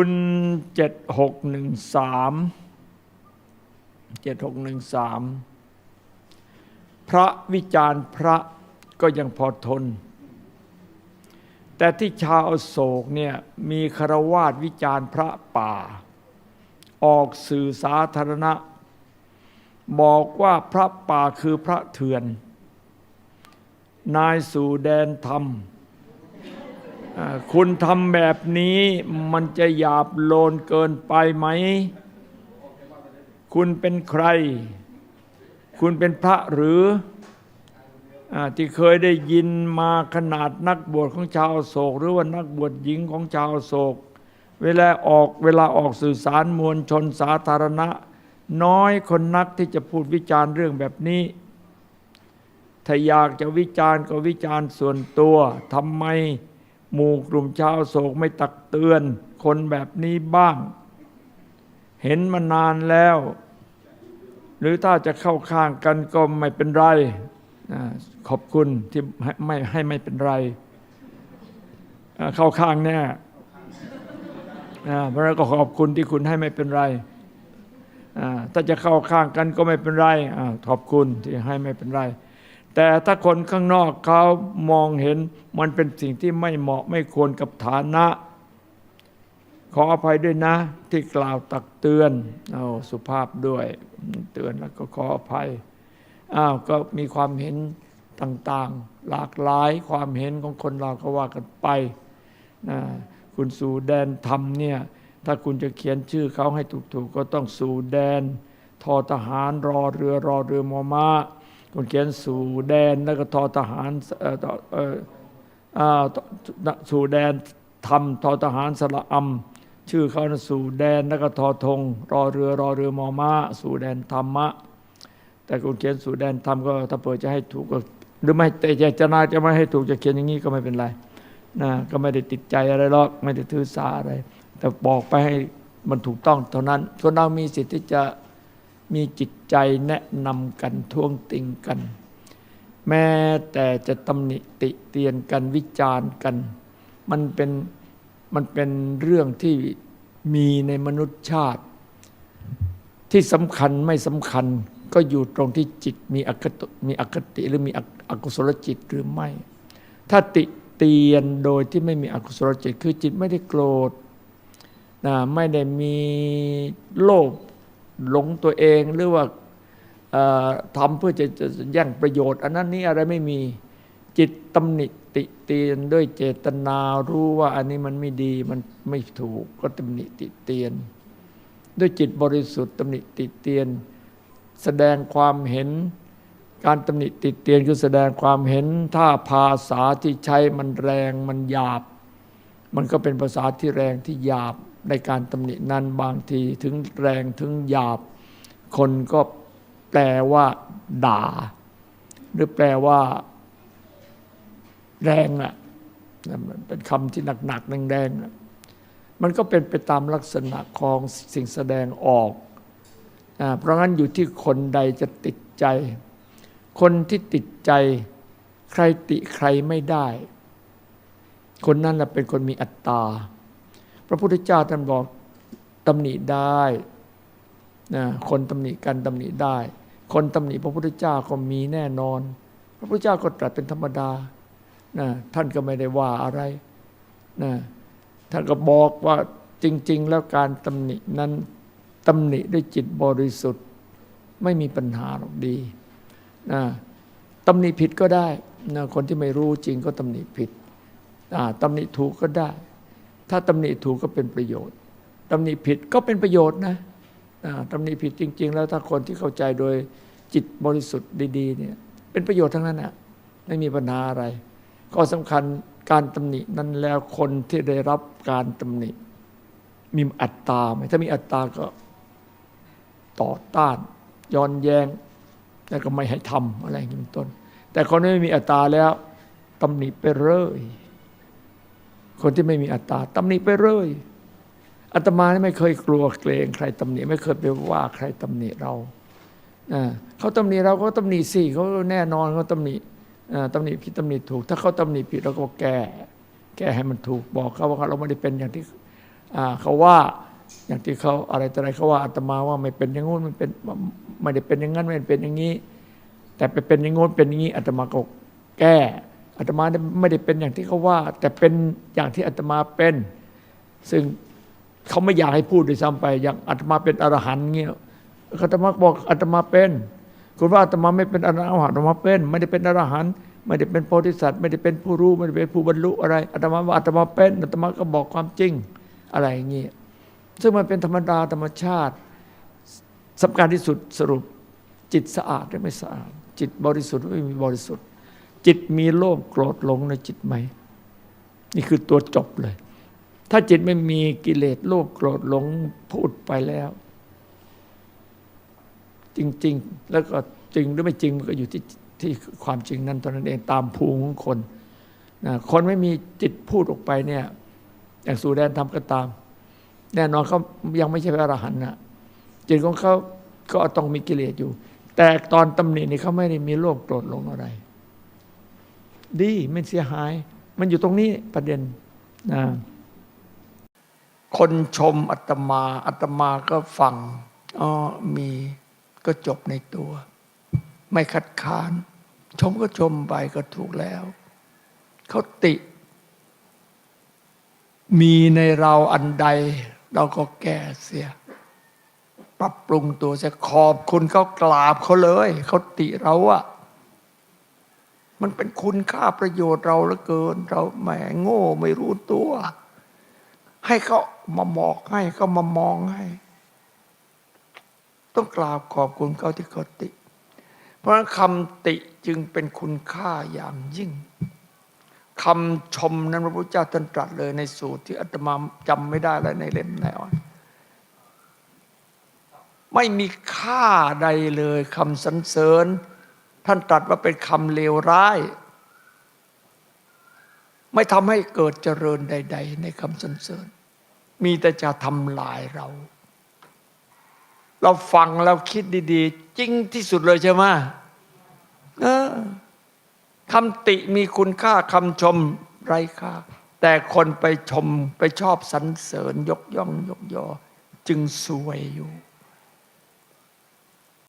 คุณเจ็ดหกหนึ่งสามเจ็ดหกหนึ่งสามพระวิจารณ์พระก็ยังพอทน แต่ที่ชาวโศกเนี่ยมีคารวาสวิจารณ์พระป่า ออกสื่อสาธารณะ บอกว่าพระป่าคือพระเถื่อน นายสู่แดนธรรม คุณทำแบบนี้มันจะหยาบโลนเกินไปไหม คุณเป็นใคร คุณเป็นพระหรืออที่เคยได้ยินมาขนาดนักบวชของชาวโศก หรือว่านักบวชหญิงของชาวโศก เวลาออกเวลาออกสื่อสารมวลชนสาธารณะ น้อยคนนักที่จะพูดวิจารณ์เรื่องแบบนี้ ถ้าอยากจะวิจารณ์ก็วิจารณ์ส่วนตัวทำไม หมู่กลุ่มชาวโศกไม่ตักเตือน คนแบบนี้บ้าง เห็นมานานแล้ว หรือถ้าจะเข้าข้างกันก็ไม่เป็นไร ขอบคุณที่ไม่ให้ไม่เป็นไร เข้าข้างแน่เพราะฉะนั้นก็ขอบคุณที่คุณให้ไม่เป็นไร ถ้าจะเข้าข้างกันก็ไม่เป็นไร ขอบคุณที่ให้ไม่เป็นไร แต่ถ้าคนข้างนอกเขามองเห็นมันเป็นสิ่งที่ไม่เหมาะไม่ควรกับฐานะ ขออภัยด้วยนะ ที่กล่าวตักเตือนเอาสุภาพด้วยเตือนแล้วก็ขออภัยอ้าวก็มีความเห็นต่างๆ หลากหลายความเห็นของคนเราก็ว่ากันไปนะคุณสู่แดนธรรมเนี่ยถ้าคุณจะเขียนชื่อเขาให้ถูกๆ ก็ต้องสู่แดนทอทหารรอเรือรอเรือมอม้า คุณเขียนสู่แดนแล้วก็ทอทหารสู่แดนธรรมทอทหารสระอำชื่อเขานะสู่แดนแล้วก็ทอธงรอเรือรอเรือมอมาสู่แดนธรรมะ แต่คุณเขียนสู่แดนธรรมก็ถ้าเปิดจะให้ถูกก็หรือไม่แต่เจตนาจะไม่ให้ถูกจะเขียนอย่างนี้ก็ไม่เป็นไรนะก็ไม่ได้ติดใจอะไรหรอกไม่ได้ถือสาอะไร แต่บอกไปให้มันถูกต้องเท่านั้นคนเรามีสิทธิ์ที่จะ มีจิตใจแนะนำกันท้วงติงกัน แม้แต่จะตำหนิติเตียนกันวิจารณ์กัน มันเป็นมันเป็นเรื่องที่มีในมนุษยชาติ ที่สำคัญไม่สำคัญก็อยู่ตรงที่จิตมีอคติมีอคติหรือมีอกุศลจิตหรือไม่ ถ้าติเตียนโดยที่ไม่มีอกุศลจิต คือจิตไม่ได้โกรธนะไม่ได้มีโลภ หลงตัวเองหรือว่าทำเพื่อจะจะแย่งประโยชน์ อันนั้นนี้อะไรไม่มีจิตตำหนิติเตียนด้วยเจตนารู้ว่าอันนี้มันไม่ดีมันไม่ถูกก็ตำหนิติเตียน ด้วยจิตบริสุทธิ์ตำหนิติเตียน แสดงความเห็น การตำหนิติเตียนคือแสดงความเห็นถ้าภาษาที่ใช้มันแรงมันหยาบ มันก็เป็นภาษาที่แรงที่หยาบ ในการตำหนินั้นบางทีถึงแรงถึงหยาบ คนก็แปลว่า ด่า หรือแปลว่า แรงอะมันเป็นคำที่หนักๆแรงๆอะมันก็เป็นไปตามลักษณะของสิ่งแสดงออกอาเพราะงั้นอยู่ที่คนใดจะติดใจ คนที่ติดใจ ใครติใครไม่ได้ คนนั้นแหละเป็นคนมีอัตตา พระพุทธเจ้าท่านบอกตำหนิได้นะคนตำหนิกันตำหนิได้ คนตำหนิพระพุทธเจ้าก็มีแน่นอน พระพุทธเจ้าก็ตรัสเป็นธรรมดานะท่านก็ไม่ได้ว่าอะไรนะท่านก็บอกว่าจริง ๆ แล้วการตำหนินั้นตำหนิด้วยจิตบริสุทธิ์ ไม่มีปัญหาหรอกดีนะตำหนิผิดก็ได้นะคนที่ไม่รู้จริงก็ตำหนิผิดอ่าตำหนิถูกก็ได้ ถ้าตำหนิถูกก็เป็นประโยชน์ตำหนิผิดก็เป็นประโยชน์นะอ่าตำหนิผิดจริง ๆ แล้วถ้าคนที่เข้าใจโดยจิตบริสุทธิ์ดี ๆ เนี่ย เป็นประโยชน์ทั้งนั้นนะไม่มีปัญหาอะไร ก็สำคัญการตำหนินั้นแล้วคนที่ได้รับการตำหนิ มีอัตตาไหมถ้ามีอัตตาก็ต่อต้านย้อนแย้งแล้วก็ไม่ให้ทำอะไรอย่างนี้เป็นต้น แต่คนที่ไม่มีอัตตาแล้วตำหนิไปเรื่อย คนที่ไม่มีอัตตาตำหนิไปเรื่อยอาตมานี่ไม่เคยกลัวเกรงใครตำหนิไม่เคยไปว่าใครตำหนิเราเขาตำหนิเราก็ตำหนิสิเขาแน่นอนเขาตำหนิอ่าตำหนิผิดตำหนิถูก ถ้าเขาตำหนิผิดเราก็แก้ แก้ให้มันถูกบอกเขาว่าเราไม่ได้เป็นอย่างที่เขาว่าอย่างที่เขาอะไรต่ออะไรเขาว่าอาตมาว่าไม่เป็นอย่างงู้นไม่เป็นไม่ได้เป็นอย่างนั้นไม่เป็นอย่างนี้ แต่ไปเป็นอย่างงู้นเป็นอย่างนี้อาตมาก็แก้ อาตมาไม่ได้เป็นอย่างที่เขาว่า แต่เป็นอย่างที่อาตมาเป็น ซึ่งเขาไม่อยากให้พูดด้วยซ้ำไป อย่างอาตมาเป็นอรหันต์เงี้ยอาตมาบอกอาตมาเป็น คุณว่าอาตมาไม่เป็นอรหันต์อาตมาเป็น ไม่ได้เป็นอรหันต์ไม่ได้เป็นโพธิสัตว์ไม่ได้เป็นผู้รู้ไม่ได้เป็นผู้บรรลุอะไรอาตมาว่าอาตมาเป็นอาตมาก็บอกความจริงอะไรอย่างเงี้ยซึ่งมันเป็นธรรมดาธรรมชาติสำคัญที่สุดสรุปจิตสะอาดหรือไม่สะอาด จิตบริสุทธิ์หรือไม่มีบริสุทธิ์ จิตมีโลภโกรธหลงในจิตไหม นี่คือตัวจบเลย ถ้าจิตไม่มีกิเลสโลภโกรธหลงพูดไปแล้ว จริง ๆ แล้วก็จริงหรือไม่จริงมันก็อยู่ที่ที่ความจริงนั้นตอนนั้นเองตามภูมิของคนนะคนไม่มีจิตพูดออกไปเนี่ยอย่างสูแดนทำก็ตาม แน่นอนเขายังไม่ใช่พระอรหันต์นะจิตของเขาก็ต้องมีกิเลสอยู่ แต่ตอนตำหนินี่เขาไม่ได้มีโลภโกรธหลงอะไร ดีไม่เสียหาย มันอยู่ตรงนี้ประเด็นนะคนชมอาตมาอาตมาก็ฟังอ๋อมีก็จบในตัว ไม่คัดค้าน ชมก็ชมไปก็ถูกแล้ว เขาติ มีในเราอันใด เราก็แก้เสีย ปรับปรุงตัวจะขอบคุณเขากราบเขาเลย เขาติเราอะ มันเป็นคุณค่าประโยชน์เราเหลือเกิน เราแหมโง่ไม่รู้ตัว ให้เขามาบอกให้เขามามองให้ ต้องกราบขอบคุณเขาที่เขาติ เพราะฉะนั้นคำติจึงเป็นคุณค่าอย่างยิ่งคำชมนั้นพระพุทธเจ้าตรัสตรัสเลยในสูตรที่อาตมาจำไม่ได้แล้วในเล่มไหนอ่อนไม่มีค่าใดเลยคำสรรเสริญ ท่านตรัสว่าเป็นคำเลวร้าย ไม่ทำให้เกิดเจริญใด ๆ ในคำสรรเสริญ มีแต่จะทำลายเรา เราฟังเราคิดดีๆ จริงที่สุดเลยใช่ไหมคำติมีคุณค่าคำชมไร้ค่า แต่คนไปชมไปชอบสรรเสริญยกย่องยกยอ จึงสวยอยู่